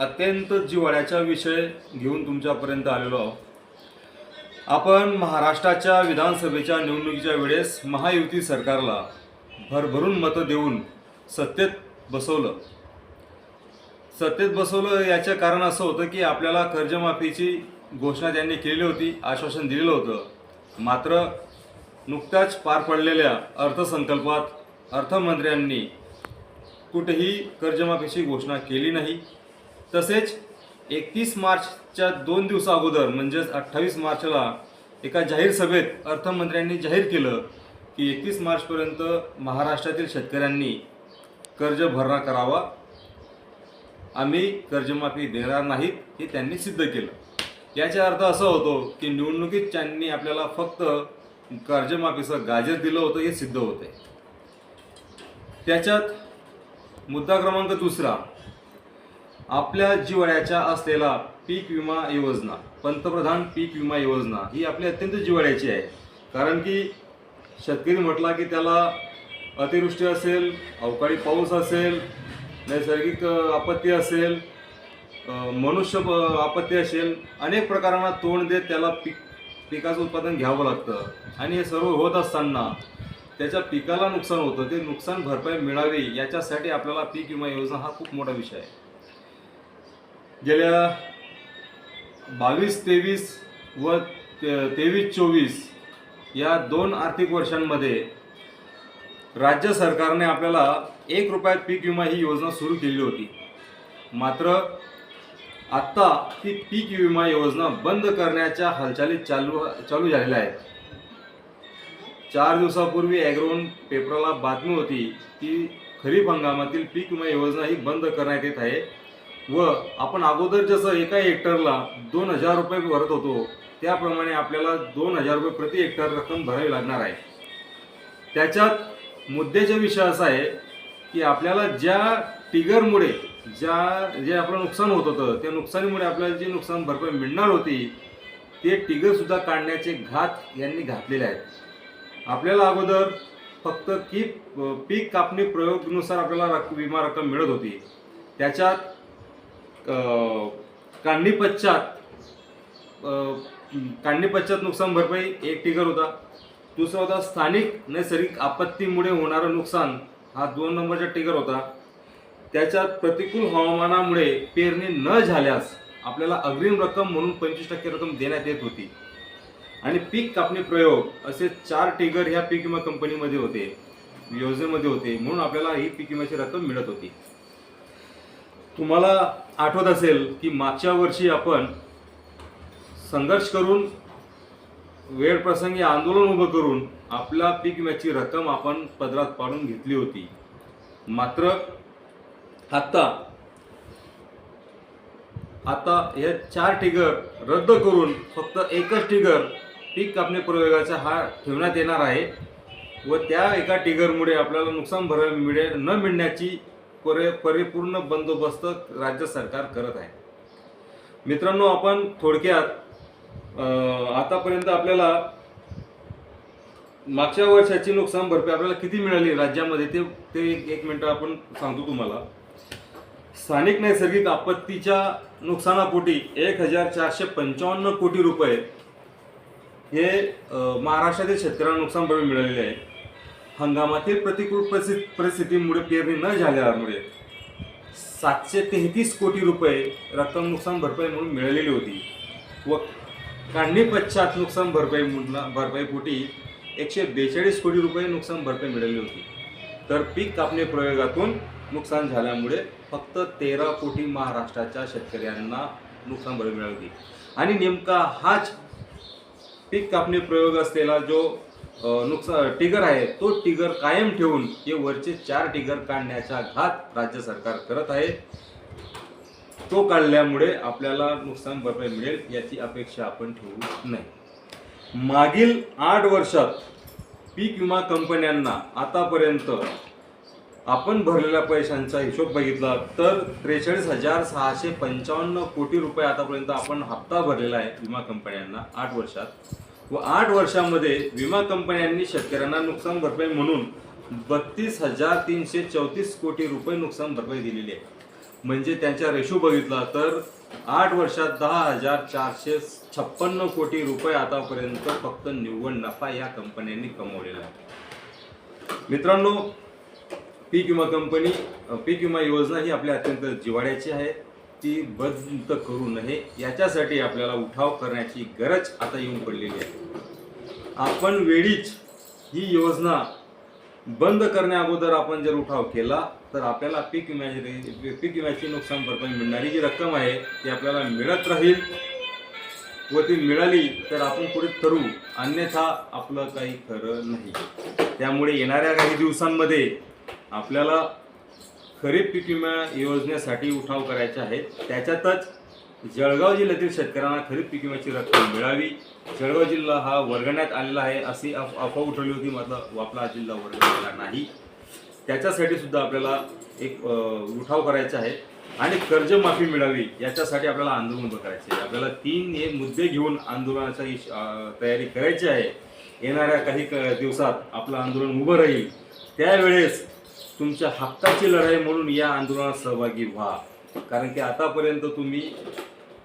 अत्यंत जिव्हाळ्याचा विषय घेऊन तुमच्यापर्यंत आलेलो आहोत. आपण महाराष्ट्राच्या विधानसभेच्या निवडणुकीच्या वेळेस महायुती सरकारला भरभरून मतं देऊन सत्तेत बसवलं. सत्तेत बसवलं याचं कारण असं होतं की आपल्याला कर्जमाफीची घोषणा त्यांनी केली होती आश्वासन दिलेलं होतं. मात्र नुकत्याच पार पडलेल्या अर्थसंकल्पात अर्थमंत्र्यांनी कुठेही कर्जमाफीची घोषणा केली नाही. तसेच एकतीस मार्चच्या दोन दिवसा अगोदर म्हणजेच अठ्ठावीस मार्चला एका जाहीर सभेत अर्थमंत्र्यांनी जाहीर केलं की एकतीस मार्चपर्यंत महाराष्ट्रातील शेतकऱ्यांनी कर्ज भरणा करावा. आम्ही कर्जमाफी देणार नाहीत हे त्यांनी सिद्ध केलं. याचा अर्थ असा होतो की निवडणुकीत त्यांनी आपल्याला फक्त कर्जमाफीचं गाजर दिलं होतं हे सिद्ध होते त्याच्यात मुद्दा क्रमांक दुसरा आपल्या जिवाळ्याच्या असलेला पीक विमा योजना पंतप्रधान पीक विमा योजना ही आपली अत्यंत जिवाळ्याची आहे. कारण की शेतकरी म्हटला की त्याला अतिवृष्टी असेल अवकाळी पाऊस असेल नैसर्गिक आपत्ती असेल मनुष्य आपत्ती असेल अनेक प्रकारांना तोंड देत त्याला पीक पिकाचं उत्पादन घ्यावं लागतं. आणि हे सर्व होत असताना त्याच्या पिकाला नुकसान होतं. ते नुकसान भरपाई मिळावी याच्यासाठी आपल्याला पीक विमा योजना हा खूप मोठा विषय आहे. गेल्या बावीस तेवीस व तेवीस चोवीस या दोन आर्थिक वर्षांमध्ये राज्य सरकारने आपल्याला एक रुपयात पीक विमा ही योजना सुरू केली होती. मात्र आत्ता ती पीक विमा योजना बंद करण्याच्या हालचाली चालू चालू झालेल्या आहेत. चार दिवसापूर्वी ॲग्रोन पेपरला बातमी होती की खरीप हंगामातील पीक विमा योजना ही बंद करण्यात येत आहे. व आपण अगोदर जसं एका हेक्टरला दोन हजार रुपये भरत होतो त्याप्रमाणे आपल्याला दोन हजार रुपये प्रति हेक्टर रक्कम भरावी लागणार आहे. त्याच्यात मुद्द्याचा विषय असा आहे की आपल्याला ज्या टिगरमुळे ज्या जे आपलं नुकसान होत होतं त्या नुकसानीमुळे आपल्याला जी नुकसान भरपाई मिळणार होती ते टिगरसुद्धा काढण्याचे घात यांनी घातलेले आहेत. आपल्याला अगोदर फक्त की पीक कापणी प्रयोगनुसार आपल्याला रक् विमा रक्कम मिळत होती. त्याच्यात काढणी पश्चात काढणी पश्चात नुकसान भरपाई एक टिगर होता. दुसरा होता स्थानिक नैसर्गिक आपत्तीमुळे होणारं नुकसान हा दोन नंबरचा टिगर होता. त्याच्यात प्रतिकूल हवामानामुळे पेरणी न झाल्यास आपल्याला अग्रिम रक्कम म्हणून पंचवीस टक्के रक्कम देण्यात येत होती. आणि पीक कापणी प्रयोग असे चार टिगर ह्या पीक विमा कंपनीमध्ये होते योजनेमध्ये होते म्हणून आपल्याला ही पीक विम्याची रक्कम मिळत होती. तुम्हाला आठवत असेल की मागच्या वर्षी आपण संघर्ष करून वेळ प्रसंगी आंदोलन उभं करून आपल्या पीक विम्याची रक्कम आपण पदरात पाडून घेतली होती. मात्र आत्ता आता हे चार टिगर रद्द करून फक्त एकच टिगर पीक कापणी प्रयोगाचा हा ठेवण्यात येणार आहे व त्या एका टिगरमुळे आपल्याला नुकसान भरावी मिळेल न मिळण्याची परे परिपूर्ण बंदोबस्त राज्य सरकार करत आहे. मित्रांनो आपण थोडक्यात आतापर्यंत आपल्याला मागच्या वर्षाची नुकसान भरपाई आपल्याला किती मिळाली राज्यामध्ये ते ते एक एक मिनटं आपण सांगतो तुम्हाला. स्थानिक नैसर्गिक आपत्तीच्या नुकसानापोटी एक हजार चारशे पंचावन्न कोटी रुपये हे महाराष्ट्रातील शेतकऱ्यांना नुकसान भरपाई मिळालेले आहे. हंगामातील प्रतिकूल परिस्थिती परिस्थितीमुळे पेरणी न झाल्यामुळे सातशे तेहतीस कोटी रुपये रक्कम नुकसान भरपाई म्हणून मिळालेली होती व काढणी पश्चात नुकसान भरपाई म्हणून भरपाईपोटी एकशे बेचाळीस कोटी रुपये नुकसान भरपाई मिळाली होती. तर पीक कापणी प्रयोगातून नुकसान झाल्यामुळे फक्त तेरा कोटी महाराष्ट्राच्या शेतकऱ्यांना नुकसान भरपाई मिळाली होती. आणि नेमका हाच पीक कापणी प्रयोग असलेला जो नुकसान टिगर आहे. तो टिगर कायम ठेवून हे वरचे चार टिगर काढण्याचा घात राज्य सरकार करत आहे. तो काढल्यामुळे आपल्याला नुकसान भरपाई मिळेल याची अपेक्षा आपण ठेवू नये मागील आठ वर्षात पीक विमा कंपन्यांना आतापर्यंत आपण भरलेल्या पैशांचा हिशोब बघितला तर त्रेचाळीस हजार सहाशे पंचावन्न कोटी रुपये आतापर्यंत आपण हप्ता भरलेला आहे विमा कंपन्यांना आठ वर्षात. व आठ वर्षामध्ये विमा कंपन्यांनी शेतकऱ्यांना नुकसान भरपाई म्हणून बत्तीस हजार तीनशे चौतीस कोटी रुपये नुकसान भरपाई दिलेली आहे. म्हणजे त्यांच्या रेशो बघितला तर आठ वर्षात दहा हजार चारशे छप्पन्न कोटी रुपये आतापर्यंत फक्त निव्वळ नफा या कंपन्यांनी कमवलेला आहे. मित्रांनो पीक विमा कंपनी पीक विमा योजना ही आपल्या अत्यंत जिव्हाळ्याची आहे. ती बंद करू नये. याच्यासाठी आपल्याला उठाव करण्याची गरज आता येऊन पडलेली आहे. आपण वेळीच ही योजना बंद करण्या अगोदर आपण जर उठाव केला तर आपल्याला पीक विम्याची पीक विम्याची नुकसान भरपाई मिळणारी जी रक्कम आहे ती आपल्याला मिळत राहील. व ती मिळाली तर आपण पुढे करू. अन्यथा आपलं काही खरं नाही. त्यामुळे येणाऱ्या काही दिवसांमध्ये आपल्याला खरीप पीक विमा योजनेसाठी उठाव करायचे आहेत. त्याच्यातच जळगाव जिल्ह्यातील शेतकऱ्यांना खरीप पीक विम्याची रक्कम मिळावी. जळगाव जिल्हा हा वर्गण्यात आलेला आहे अशी अफवा उठवली होती मात्र आपला जिल्हा वर्गण्याला नाही. त्याच्यासाठी सुद्धा आपल्याला एक उठाव करायचा आहे आणि कर्जमाफी मिळावी याच्यासाठी आपल्याला आंदोलन उभं करायचे आहे. आपल्याला तीन हे मुद्दे घेऊन आंदोलनाची तयारी करायची आहे. येणाऱ्या काही क- दिवसात आपलं आंदोलन उभं राहील. त्यावेळेस तुमच्या हक्काची लढाई म्हणून या आंदोलनात सहभागी व्हा. कारण की आतापर्यंत तुम्ही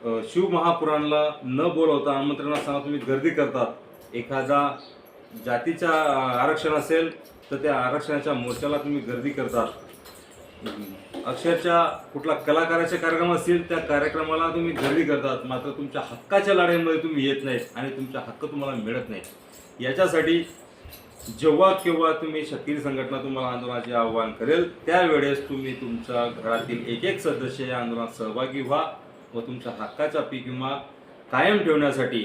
शिवमहापुराणला न बोलवता आमंत्रणासह तुम्ही गर्दी करतात. एखादा जातीच्या आरक्षण असेल तर त्या आरक्षणाच्या मोर्चाला तुम्ही गर्दी करतात. अक्षरशः कुठला कलाकाराचे कार्यक्रम असतील त्या कार्यक्रमाला तुम्ही गर्दी करतात. मात्र तुमच्या हक्काच्या लढाईमध्ये तुम्ही येत नाहीत आणि तुमचा हक्क तुम्हाला मिळत नाही याच्यासाठी जेव्हा केव्हा तुम्ही शेतकरी संघटना तुम्हाला आंदोलनाचे आव्हान करेल त्यावेळेस तुम्ही तुमच्या घरातील एक एक सदस्य या आंदोलनात सहभागी व्हा. व तुमच्या हक्काचा पीक विमा कायम ठेवण्यासाठी